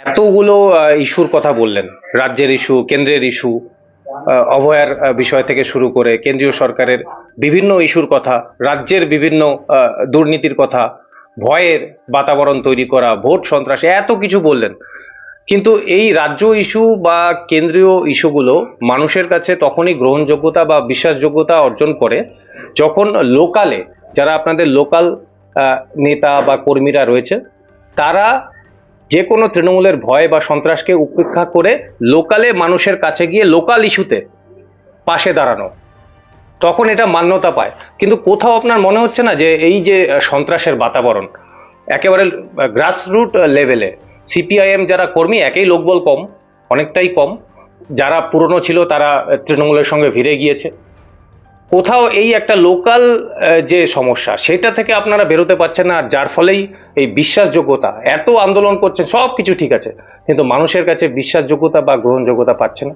এতগুলো ইস্যুর কথা বললেন, রাজ্যের ইস্যু, কেন্দ্রের ইস্যু অভয়ার বিষয় থেকে শুরু করে কেন্দ্রীয় সরকারের বিভিন্ন ইস্যুর কথা, রাজ্যের বিভিন্ন দুর্নীতির কথা, ভয়ের বাতাবরণ তৈরি করা, ভোট সন্ত্রাস, এত কিছু বললেন। কিন্তু এই রাজ্য ইস্যু বা কেন্দ্রীয় ইস্যুগুলো মানুষের কাছে তখনই গ্রহণযোগ্যতা বা বিশ্বাসযোগ্যতা অর্জন করে যখন লোকালে, যারা আপনাদের লোকাল নেতা বা কর্মীরা রয়েছে, তারা যে কোনো তৃণমূলের ভয় বা সন্ত্রাসকে উপেক্ষা করে লোকালে মানুষের কাছে গিয়ে লোকাল ইস্যুতে পাশে দাঁড়ানো, তখন এটা মান্যতা পায়। কিন্তু কোথাও আপনার মনে হচ্ছে না যে এই যে সন্ত্রাসের বাতাবরণ, একেবারে গ্রাসরুট লেভেলে সিপিআইএম যারা কর্মী, একেই লোকবল কম, অনেকটাই কম। যারা পুরনো ছিল, তারা তৃণমূলের সঙ্গে ভিড়ে গিয়েছে। কোথাও এই একটা লোকাল যে সমস্যা, সেটা থেকে আপনারা বেরোতে পারছেন না, আর যার ফলেই এই বিশ্বাসযোগ্যতা, এত আন্দোলন করছেন সব কিছু ঠিক আছে, কিন্তু মানুষের কাছে বিশ্বাসযোগ্যতা বা গ্রহণযোগ্যতা পাচ্ছে না।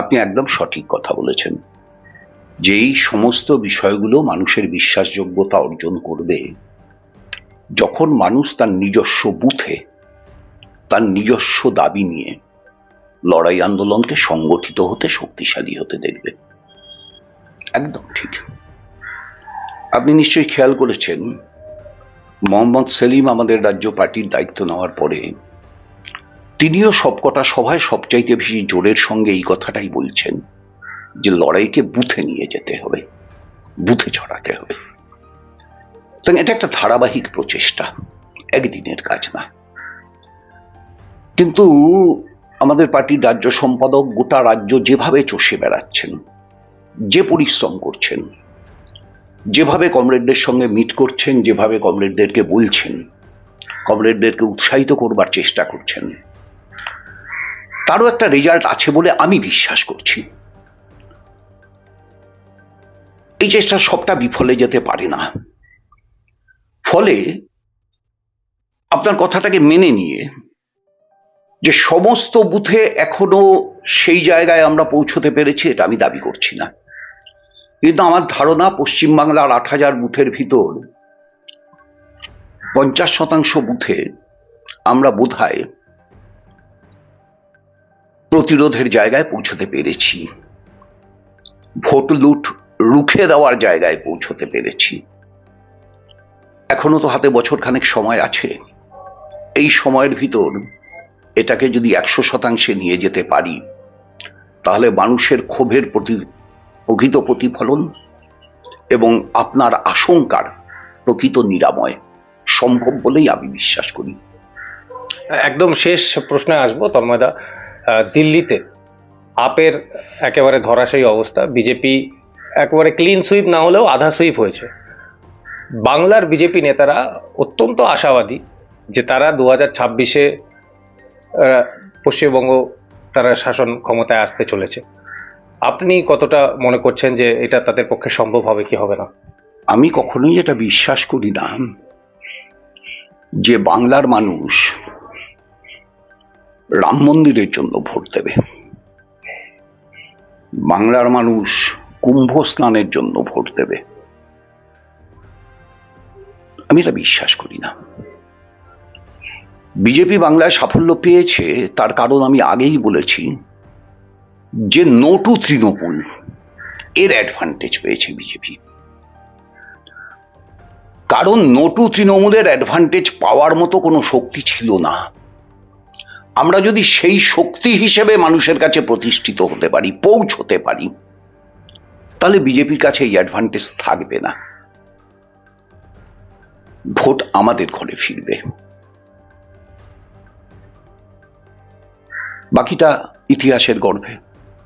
আপনি একদম সঠিক কথা বলেছেন। যে এই সমস্ত বিষয়গুলো মানুষের বিশ্বাসযোগ্যতা অর্জন করবে, যখন মানুষ তার নিজস্ব বুথে, তার নিজস্ব দাবি নিয়ে লড়াই আন্দোলনকে সংগঠিত হতে শক্তিশালী হতে দেখবে। একদম ঠিক। আপনি নিশ্চয়ই খেয়াল করেছেন, মোহাম্মদ সেলিম আমাদের রাজ্য পার্টির দায়িত্ব নেওয়ার পরে তিনিও সবকটা সভায় সবচাইতে বেশি জোরের সঙ্গে এই কথাটাই বলছেন যে লড়াইকে বুথে নিয়ে যেতে হবে, বুথে ছড়াতে হবে। এটা একটা ধারাবাহিক প্রচেষ্টা, একদিনের কাজ না। কিন্তু আমাদের পার্টির রাজ্য সম্পাদক গোটা রাজ্য যেভাবে চষে বেড়াচ্ছেন যে পরিশ্রম করছেন, যেভাবে কমরেডদের সঙ্গে মিট করছেন, যেভাবে কমরেডদেরকে বলছেন, কমরেডদেরকে উৎসাহিত করবার চেষ্টা করছেন, তারও একটা রেজাল্ট আছে বলে আমি বিশ্বাস করছি। এই চেষ্টা সবটা বিফলে যেতে পারে না। ফলে আপনার কথাটাকে মেনে নিয়ে যে সমস্ত বুথে এখনও সেই জায়গায় আমরা পৌঁছতে পেরেছি, এটা আমি দাবি করছি না। কিন্তু আমার ধারণা পশ্চিমবাংলার আট হাজার বুথের ভিতর পঞ্চাশ শতাংশ বুথে আমরা বোধহয় প্রতিরোধের জায়গায় পৌঁছতে পেরেছি। ভোট লুট রুখে দেওয়ার জায়গায় পৌঁছতে পেরেছি। এখনও তো হাতে বছর খানেক সময় আছে। এই সময়ের ভিতর এটাকে যদি একশো শতাংশে নিয়ে যেতে পারি, তাহলে মানুষের ক্ষোভের প্রতি প্রকৃত প্রতিফলন এবং আপনার আশঙ্কার প্রকৃত নিরাময় সম্ভব বলেই আমি বিশ্বাস করি। একদম শেষ প্রশ্নে আসব, তন্ময়দা। দিল্লিতে আপের একেবারে ধরাশায়ী অবস্থা। বিজেপি একেবারে ক্লিন সুইপ না হলেও আধা সুইপ হয়েছে। বাংলার বিজেপি নেতারা অত্যন্ত আশাবাদী যে তারা দু হাজার ছাব্বিশে পশ্চিমবঙ্গ তারা শাসন ক্ষমতায় আসতে চলেছে। আপনি কতটা মনে করছেন যে এটা তাদের পক্ষে সম্ভব হবে কি হবে না? আমি কখনোই এটা বিশ্বাস করি না। যে বাংলার মানুষ রাম মন্দিরের জন্য ভোট দেবে। বাংলার মানুষ কুম্ভ স্নানের জন্য ভোট দেবে। আমি এটা বিশ্বাস করি না। বিজেপি বাংলায় সাফল্য পেয়েছে, তার কারণ আমি আগেই বলেছি। যে নোটু তৃণমূল, এর অ্যাডভান্টেজ পেয়েছে বিজেপি কারণ নোটু তৃণমূলের অ্যাডভান্টেজ পাওয়ার মতো কোনো শক্তি ছিল না। আমরা যদি সেই শক্তি হিসেবে মানুষের কাছে প্রতিষ্ঠিত হতে পারি, পৌঁছতে পারি, তাহলে বিজেপির কাছে এই অ্যাডভান্টেজ থাকবে না। ভোট আমাদের ঘরে ফিরবে। বাকিটা ইতিহাসের গর্ভে।